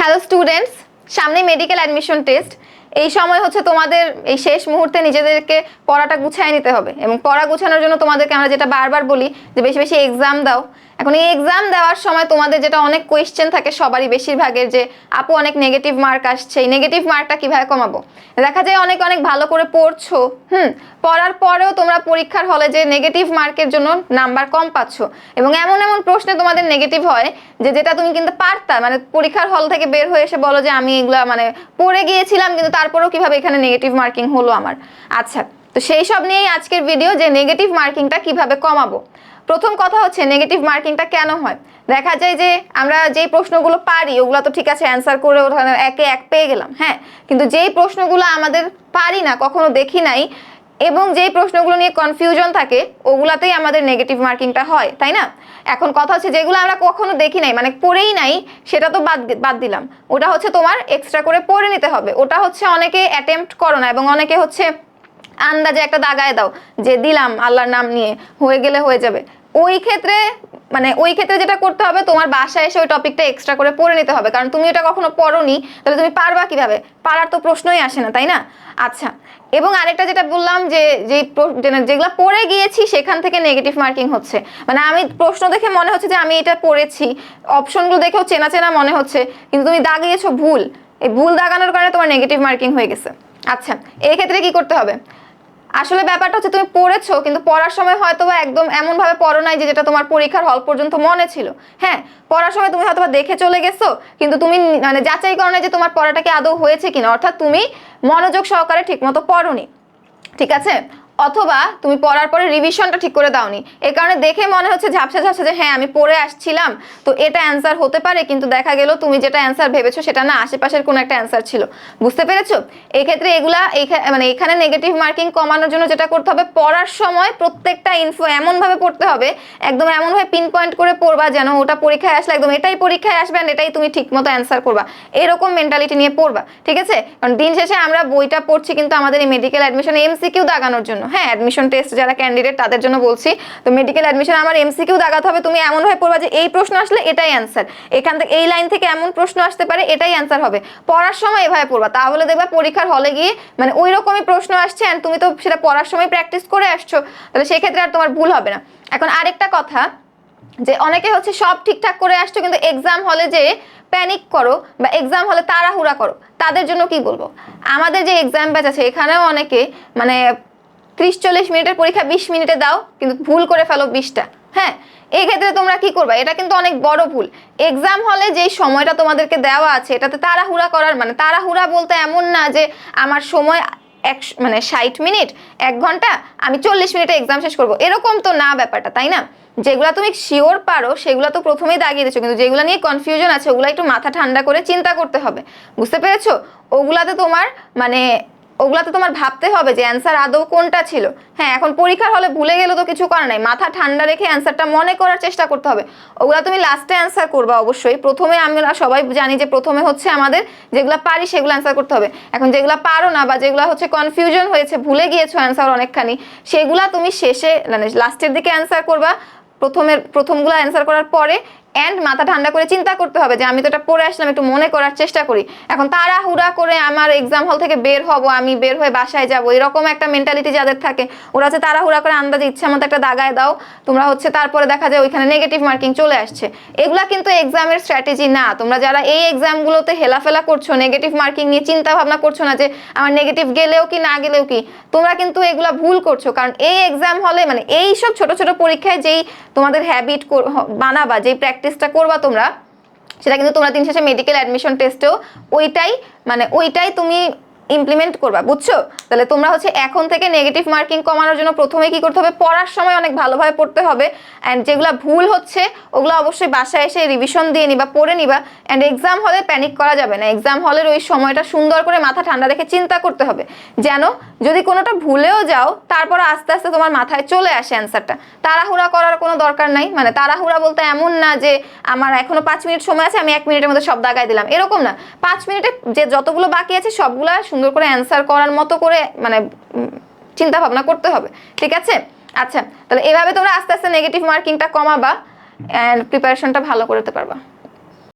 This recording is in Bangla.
হ্যালো স্টুডেন্টস সামনে মেডিকেল অ্যাডমিশন টেস্ট এই সময় হচ্ছে তোমাদের এই শেষ মুহূর্তে নিজেদেরকে পড়াটা গুছায় নিতে হবে এবং পড়া গুছানোর জন্য তোমাদেরকে আমরা যেটা বারবার বলি যে বেশি বেশি এক্সাম দাও। এখন এই এক্সাম দেওয়ার সময় তোমাদের যেটা অনেক কোয়েশ্চেন থাকে সবারই বেশিরভাগের যে, আপু, অনেক নেগেটিভ মার্ক আসছে। এই নেগেটিভ মার্কটা কীভাবে কমাবো? দেখা যায় অনেক অনেক ভালো করে পড়ছো, হুম, পড়ার পরেও তোমরা পরীক্ষার হলে যে নেগেটিভ মার্কের জন্য নাম্বার কম পাচ্ছ। এবং এমন এমন প্রশ্নে তোমাদের নেগেটিভ হয় যে, যেটা তুমি কিন্তু পারতা মানে পরীক্ষার হল থেকে বের হয়ে এসে বলো যে, আমি এগুলা মানে পড়ে গিয়েছিলাম, কিন্তু তারপরেও কীভাবে এখানে নেগেটিভ মার্কিং হলো আমার? আচ্ছা তো সেই সব নিয়েই আজকের ভিডিও যে নেগেটিভ মার্কিংটা কীভাবে কমাবো? প্রথম কথা হচ্ছে নেগেটিভ মার্কিংটা কেন হয়? দেখা যায় যে আমরা যেই প্রশ্নগুলো পারি, ওগুলো তো ঠিক আছে অ্যান্সার করে ওখানে একে এক পেয়ে গেলাম হ্যাঁ? কিন্তু যেই প্রশ্নগুলো আমাদের পারি না, কখনো দেখি নাই এবং যেই প্রশ্নগুলো নিয়ে কনফিউশন থাকে, ওগুলাতেই আমাদের নেগেটিভ মার্কিংটা হয়, তাই না? এখন কথা হচ্ছে যেগুলো আমরা কখনো দেখি নাই মানে পড়েই নাই, সেটা তো বাদ বাদ দিলাম। ওটা হচ্ছে তোমার এক্সট্রা করে পড়ে নিতে হবে। ওটা হচ্ছে অনেকে অ্যাটেম্প্ট করো না, এবং অনেকে হচ্ছে আন্দাজে একটা দাগায় দাও, যে দিলাম আল্লাহর নাম নিয়ে, হয়ে গেলে হয়ে যাবে। ওই ক্ষেত্রে মানে ওই ক্ষেত্রে যেটা করতে হবে, তোমার বাসায় এসে ওই টপিকটা এক্সট্রা করে পড়ে নিতে হবে। কারণ তুমি এটা কখনো পড়োনি, তাহলে তুমি পারবা কীভাবে? পারার তো প্রশ্নই আসে না, তাই না? আচ্ছা এবং আরেকটা যেটা বললাম যে, যেই যেগুলো পড়ে গিয়েছি, সেখান থেকে নেগেটিভ মার্কিং হচ্ছে। মানে আমি প্রশ্ন দেখে মনে হচ্ছে যে, আমি এটা পড়েছি। অপশনগুলো দেখেও চেনা চেনা মনে হচ্ছে। কিন্তু তুমি দাগিয়েছো ভুল। এই ভুল দাগানোর কারণে তোমার নেগেটিভ মার্কিং হয়ে গেছে। আচ্ছা এই ক্ষেত্রে কি করতে হবে? আসলে ব্যাপারটা হচ্ছে তুমি পড়েছো, কিন্তু পড়ার সময় হয়তো বা একদম এমন ভাবে পড়ো নাই যে যেটা তোমার পরীক্ষার হল পর্যন্ত মনে ছিল। হ্যাঁ পড়ার সময় তুমি হয়তো দেখে চলে গেছো, কিন্তু তুমি মানে যাচাই করো না যে তোমার পড়াটাকে আদৌ হয়েছে কিনা। অর্থাৎ তুমি মনোযোগ সহকারে ঠিক মতো পড়োনি। ঠিক আছে? অথবা তুমি পড়ার পরে রিভিশনটা ঠিক করে দাওনি। এই কারণে দেখে মনে হচ্ছে ঝাপসা ঝাপসা যে হ্যাঁ আমি পড়ে আসছিলাম। তো এটা অ্যান্সার হতে পারে, কিন্তু দেখা গেল তুমি যেটা অ্যান্সার ভেবেছো সেটা না, আশেপাশের কোনো একটা অ্যান্সার ছিল। বুঝতে পেরেছ? এক্ষেত্রে এগুলা মানে এখানে নেগেটিভ মার্কিং কমানোর জন্য যেটা করতে হবে, পড়ার সময় প্রত্যেকটা ইনফো এমনভাবে পড়তে হবে, একদম এমনভাবে পিন পয়েন্ট করে পড়বা যেন ওটা পরীক্ষায় আসলে একদম এটাই পরীক্ষায় আসবে and এটাই তুমি ঠিক মতো অ্যান্সার করবা। এরকম মেন্টালিটি নিয়ে পড়বা, ঠিক আছে? কারণ দিন শেষে আমরা বইটা পড়ছি কিন্তু আমাদের এই মেডিকেল অ্যাডমিশন এমসিকিউ দাগানোর জন্য। হ্যাঁ অ্যাডমিশন টেস্ট যারা ক্যান্ডিডেট তাদের জন্য বলছি, তো মেডিকেল অ্যাডমিশন আমার এমসিকিউ দাগাতে হবে, তুমি এমনভাবে পড়বা যে এই প্রশ্ন আসলে এটাই অ্যান্সার এখান থেকে, এই লাইন থেকে এমন প্রশ্ন আসতে পারে, এটাই অ্যান্সার হবে। পড়ার সময় এভাবে পড়বা, তাহলে দেখবা পরীক্ষার হলে গিয়ে মানে ওই রকমই প্রশ্ন আসছে অ্যান্ড তুমি তো সেটা পড়ার সময় প্র্যাকটিস করে আসছো, তাহলে সেক্ষেত্রে আর তোমার ভুল হবে না। এখন আরেকটা কথা, যে অনেকে হচ্ছে সব ঠিকঠাক করে আসছো, কিন্তু এক্সাম হলে যে প্যানিক করো বা এক্সাম হলে তাড়াহুড়া করো, তাদের জন্য কি বলব? আমাদের যে এক্সাম ব্যাচ আছে, এখানেও অনেকে মানে ত্রিশ চল্লিশ মিনিটের পরীক্ষা বিশ মিনিটে দাও, কিন্তু ভুল করে ফেলো বিশটা। হ্যাঁ এই ক্ষেত্রে তোমরা কি করবা? এটা কিন্তু অনেক বড় ভুল। এক্সাম হলে যে সময়টা তোমাদেরকে দেওয়া আছে, এটাতে তাড়াহুড়া করার মানে তাড়াহুড়া বলতে এমন না যে আমার সময় এক মানে ষাট মিনিট, এক ঘণ্টা, আমি চল্লিশ মিনিটে এক্সাম শেষ করব। এরকম তো না ব্যাপারটা, তাই না? যেগুলো তুমি শিওর পারো, সেগুলো তো প্রথমেই দাগিয়ে দিচ্ছ কিন্তু যেগুলো নিয়ে কনফিউশন আছে, ওগুলো একটু মাথা ঠান্ডা করে চিন্তা করতে হবে। বুঝতে পেরেছ? ওগুলাতে তোমার মানে ওগুলাতে তোমার ভাবতে হবে যে অ্যান্সার আদৌ কোনটা ছিল। হ্যাঁ এখন পরীক্ষার হলে ভুলে গেলে তো কিছু করার নাই। মাথা ঠান্ডা রেখে অ্যান্সারটা মনে করার চেষ্টা করতে হবে। ওগুলা তুমি লাস্টে অ্যান্সার করবা অবশ্যই। প্রথমে আমরা সবাই জানি যে প্রথমে হচ্ছে আমাদের যেগুলো পারি সেগুলো অ্যান্সার করতে হবে। এখন যেগুলো পারো না বা যেগুলো হচ্ছে কনফিউশন হয়েছে, ভুলে গিয়েছো অ্যান্সার অনেকখানি, সেগুলা তুমি শেষে মানে লাস্টের দিকে অ্যান্সার করবা। প্রথমের, প্রথমগুলো অ্যান্সার করার পরে অ্যান্ড মাথা ঠান্ডা করে চিন্তা করতে হবে যে আমি তো এটা পড়ে আসলাম, একটু মনে করার চেষ্টা করি। এখন তাড়াহুড়া করে আমার এক্সাম হল থেকে বের হব, আমি বের হয়ে বাসায় যাব, এরকম একটা মেন্টালিটি যাদের থাকে, ওরা হচ্ছে তাড়াহুড়া করে আন্দাজে ইচ্ছা মতো একটা দাগায় দাও, তোমরা হচ্ছে তারপরে দেখা যায় ওইখানে নেগেটিভ মার্কিং চলে আসছে। এগুলা কিন্তু এক্সামের স্ট্র্যাটেজি না। তোমরা যারা এই এক্সামগুলোতে হেলাফেলা করছ নেগেটিভ মার্কিং নিয়ে চিন্তা ভাবনা করছ না যে আমার নেগেটিভ গেলেও কি, না গেলেও কি, তোমরা কিন্তু এগুলা ভুল করছ। কারণ এই এক্সাম হলে মানে এই সব ছোট ছোট পরীক্ষায় যেই তোমাদের হ্যাবিট বানাবা, যেই প্র্যাকটিসটা করবা তোমরা, সেটা কিন্তু তোমরা দিন শেষে মেডিকেল অ্যাডমিশন টেস্টেও ওইটাই মানে ওইটাই তুমি ইমপ্লিমেন্ট করবা, বুঝছ? তাহলে তোমরা হচ্ছে এখন থেকে নেগেটিভ মার্কিং কমানোর জন্য প্রথমে কি করতে হবে? পড়ার সময় অনেক ভালোভাবে পড়তে হবে অ্যান্ড যেগুলো ভুল হচ্ছে, ওগুলো অবশ্যই বাসায় এসে রিভিশন দিয়ে নিবা, পড়ে নিবা অ্যান্ড এক্সাম হলে প্যানিক করা যাবে না। এক্সাম হলের ওই সময়টা সুন্দর করে মাথা ঠান্ডা রেখে চিন্তা করতে হবে। যেন যদি কোনোটা ভুলেও যাও তারপর আস্তে আস্তে তোমার মাথায় চলে আসে অ্যান্সারটা তাড়াহুড়া করার কোনো দরকার নাই। মানে তাড়াহুড়া বলতে এমন না যে আমার এখনও পাঁচ মিনিট সময় আছে, আমি এক মিনিটের মধ্যে সব দাগায় দিলাম। এরকম না। পাঁচ মিনিটে যে যতগুলো বাকি আছে, সবগুলা সুন্দর করে অ্যান্সার করার মতো করে মানে চিন্তা ভাবনা করতে হবে, ঠিক আছে? আচ্ছা তাহলে এভাবে তোমরা আস্তে আস্তে নেগেটিভ মার্কিংটা কমাবা অ্যান্ড প্রিপারেশনটা ভালো করতে পারবা।